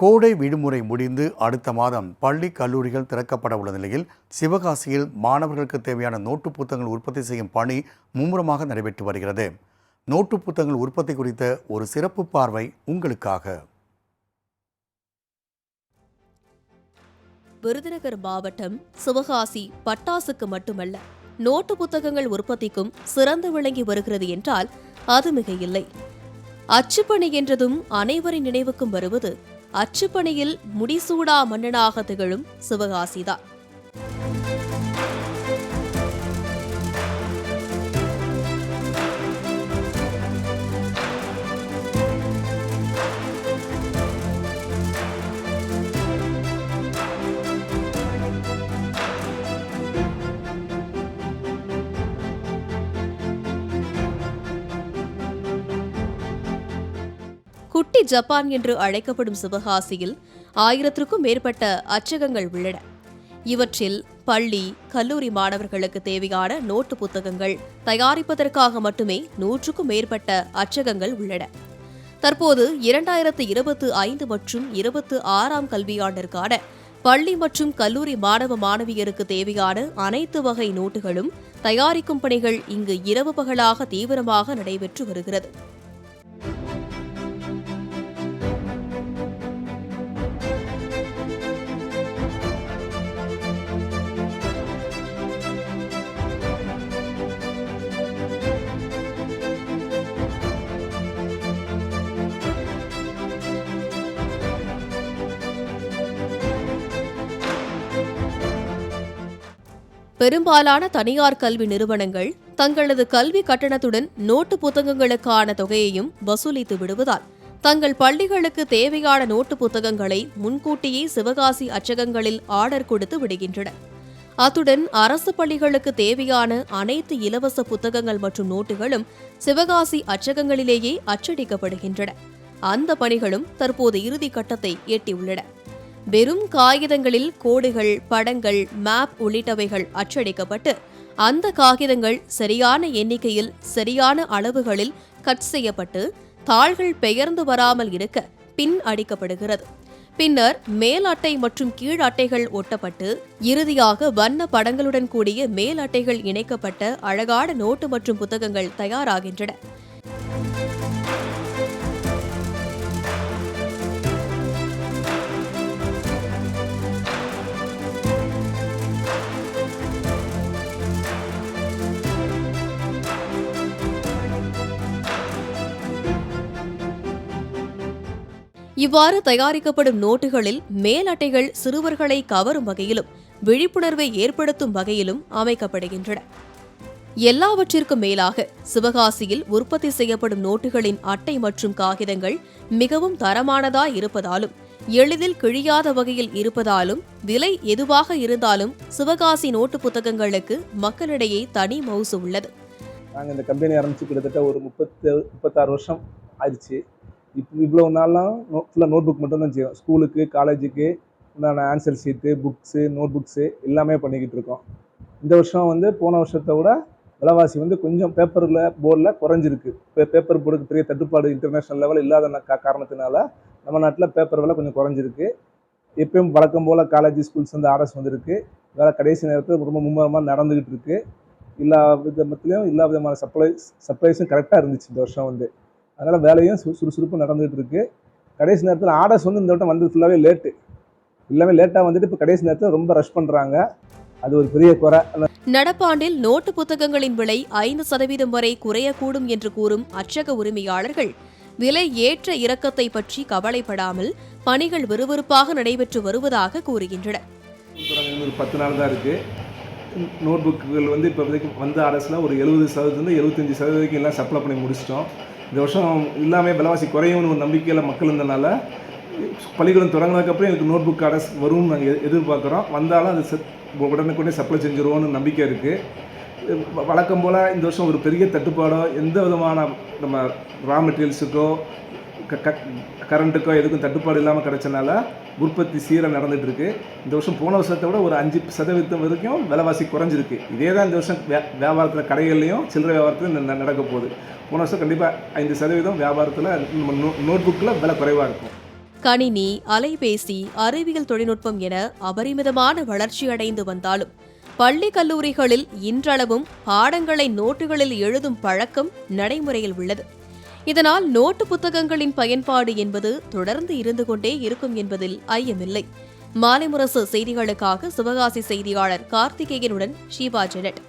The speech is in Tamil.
கோடை விடுமுறை முடிந்து அடுத்த மாதம் பள்ளி கல்லூரிகள் திறக்கப்பட உள்ள நிலையில் சிவகாசியில் மாணவர்களுக்கு தேவையான நோட்டு புத்தகங்கள் உற்பத்தி செய்யும் பணி மும்முரமாக நடைபெற்று வருகிறது. நோட்டு புத்தகங்கள் உற்பத்தி குறித்த ஒரு சிறப்பு பார்வை உங்களுக்காக. விருதுநகர் மாவட்டம் சிவகாசி பட்டாசுக்கு மட்டுமல்ல நோட்டு புத்தகங்கள் உற்பத்திக்கும் சிறந்து விளங்கி வருகிறது என்றால் அது மிக இல்லை அச்சுப்பணி என்றதும் அனைவரின் நினைவுக்கும் வருவது அச்சுப்பணியில் முடிசூடா மன்னனாக திகழும் சிவகாசிதான். குட்டி ஜப்பான் என்று அழைக்கப்படும் சிவகாசியில் ஆயிரத்திற்கும் மேற்பட்ட அச்சகங்கள் உள்ளன. இவற்றில் பள்ளி கல்லூரி மாணவர்களுக்கு தேவையான நோட்டு புத்தகங்கள் தயாரிப்பதற்காக மட்டுமே நூற்றுக்கும் மேற்பட்ட அச்சகங்கள் உள்ளன. தற்போது இரண்டாயிரத்து இருபத்து ஐந்து மற்றும் இருபத்து ஆறாம் கல்வியாண்டிற்கான பள்ளி மற்றும் கல்லூரி மாணவ மாணவியருக்கு தேவையான அனைத்து வகை நோட்டுகளும் தயாரிக்கும் பணிகள் இங்கு இரவு பகலாக தீவிரமாக நடைபெற்று வருகிறது. பெரும்பாலான தனியார் கல்வி நிறுவனங்கள் தங்களது கல்வி கட்டணத்துடன் நோட்டு புத்தகங்களுக்கான தொகையையும் வசூலித்து விடுவதால் தங்கள் பள்ளிகளுக்கு தேவையான நோட்டு புத்தகங்களை முன்கூட்டியே சிவகாசி அச்சகங்களில் ஆர்டர் கொடுத்து விடுகின்றன அத்துடன் அரசு பள்ளிகளுக்கு தேவையான அனைத்து இலவச புத்தகங்கள் மற்றும் நோட்டுகளும் சிவகாசி அச்சகங்களிலேயே அச்சடிக்கப்படுகின்றன. அந்த பணிகளும் தற்போது இறுதி கட்டத்தை எட்டியுள்ளன. வெறும் காகிதங்களில் கோடுகள் படங்கள் மேப் உள்ளிட்டவைகள் அச்சடிக்கப்பட்டு அந்த காகிதங்கள் சரியான எண்ணிக்கையில் சரியான அளவுகளில் கட் செய்யப்பட்டு தாள்கள் பெயர்ந்து வராமல் இருக்க பின் அடிக்கப்படுகிறது. பின்னர் மேல் அட்டை மற்றும் கீழ் அட்டைகள் ஒட்டப்பட்டு இறுதியாக வண்ண படங்களுடன் கூடிய மேல் அட்டைகள் இணைக்கப்பட்ட அழகான நோட்டு மற்றும் புத்தகங்கள் தயாராகின்றன. இவ்வாறு தயாரிக்கப்படும் நோட்டுகளில் மேல் அட்டைகள் சிறுவர்களை கவரும் வகையிலும் விழிப்புணர்வை ஏற்படுத்தும் வகையிலும் அமைக்கப்படுகின்றன. எல்லாவற்றிற்கும் மேலாக சிவகாசியில் உற்பத்தி செய்யப்படும் நோட்டுகளின் அட்டை மற்றும் காகிதங்கள் மிகவும் தரமானதாய் இருப்பதாலும் எளிதில் கிழியாத வகையில் இருப்பதாலும் விலை எதுவாக இருந்தாலும் சிவகாசி நோட்டு புத்தகங்களுக்கு மக்களிடையே தனி மவுசு உள்ளது. நாங்கள் இந்த கம்பெனி ஆரம்பித்து கிட்டத்தட்ட ஒரு முப்பத்து முப்பத்தாறு வருஷம் ஆயிடுச்சு. இப்போ இவ்வளோ நாள்லாம் நோ ஃபுல்லாக நோட் புக் மட்டும் தான் செய்வோம். ஸ்கூலுக்கு காலேஜுக்கு உண்டான answer sheet books note books எல்லாமே பண்ணிக்கிட்டு இருக்கோம். இந்த வருஷம் வந்து போன வருஷத்தை விட விலைவாசி வந்து கொஞ்சம் பேப்பரில் போர்டில் குறைஞ்சிருக்கு. இப்போ பேப்பர் போர்டுக்கு பெரிய தட்டுப்பாடு இன்டர்நேஷ்னல் லெவல் இல்லாத காரணத்தினால நம்ம நாட்டில் பேப்பர் விலை கொஞ்சம் குறைஞ்சிருக்கு. எப்பயும் வழக்கம் போல் காலேஜ் ஸ்கூல்ஸ் வந்து ஆர்எஸ் வந்திருக்கு. வேலை கடைசி நேரத்தில் ரொம்ப மும்முரமாக நடந்துக்கிட்டு இருக்குது எல்லா விதத்துலேயும் எல்லா விதமான சப்ளைஸ் சப்ளைஸும் கரெக்டாக இருந்துச்சு இந்த வருஷம் வந்து. அதனால் வேலையும் சு சுறுசுறுப்பு நடந்துகிட்டு இருக்கு கடைசி நேரத்தில் ஆர்டர்ஸ் வந்து இந்த வட்டம் வந்தது ஃபுல்லாகவே லேட்டு எல்லாமே லேட்டாக வந்துட்டு இப்போ கடைசி நேரத்தில் ரொம்ப ரஷ் பண்ணுறாங்க அது ஒரு பெரிய குறை. நடப்பாண்டில் நோட்டு புத்தகங்களின் விலை ஐந்து சதவீதம் வரை குறையக்கூடும் என்று கூறும் அச்சக உரிமையாளர்கள். விலை ஏற்ற இறக்கத்தை பற்றி கவலைப்படாமல் பணிகள் விறுவிறுப்பாக நடைபெற்று வருவதாக கூறுகின்றனர். ஒரு பத்து நாள் தான் இருக்குது நோட் புக்குகள் வந்து இப்போ வந்த அரசில் ஒரு எழுபது சதவீதம் எழுபத்தஞ்சி சதவீதம் எல்லாம் சப்ளை பண்ணி முடிச்சிட்டோம். இந்த வருஷம் இல்லாமல் விலைவாசி குறையும்னு ஒரு நம்பிக்கையில் மக்கள் இருந்தனால பள்ளிக்கூடம் தொடங்கினதுக்கப்புறம் எனக்கு நோட் புக் அரசு வரும்னு நாங்கள் எதிர்பார்க்குறோம். வந்தாலும் அது உடனுக்குடனே சப்ளை செஞ்சுருவோம்னு நம்பிக்கை இருக்குது வழக்கம் போல் இந்த வருஷம் ஒரு பெரிய தட்டுப்பாடோ எந்த விதமான நம்ம ரா மெட்டீரியல்ஸுக்கோ க க கரண்ட்டுக்கோ எதுக்கும் தட்டுப்பாடு இல்லாமல் கிடைச்சனால உற்பத்தி சீராக நடந்துகிட்ருக்கு இந்த வருஷம் போன வருஷத்தை விட ஒரு அஞ்சு சதவீதம் வரைக்கும் விலைவாசி குறைஞ்சிருக்கு. இதே தான் இந்த வருஷம் வே வியாபாரத்தில் கடைகள்லையும் சில்லறை வியாபாரத்தில் நடக்க போகுது. போன வருஷம் கண்டிப்பாக ஐந்து சதவீதம் வியாபாரத்தில் நோட் புக்கில் விலை குறைவாக இருக்கும். கணினி அலைபேசி அறிவியல் தொழில்நுட்பம் என அபரிமிதமான வளர்ச்சி அடைந்து வந்தாலும் பள்ளி கல்லூரிகளில் இன்றளவும் பாடங்களை நோட்டுகளில் எழுதும் பழக்கம் நடைமுறையில் உள்ளது. இதனால் நோட்டு புத்தகங்களின் பயன்பாடு என்பது தொடர்ந்து இருந்து கொண்டே இருக்கும் என்பதில் ஐயமில்லை. மாலை முரசு செய்திகளுக்காக சிவகாசி செய்தியாளர் கார்த்திகேயனுடன் ஷீபா ஜெனட்.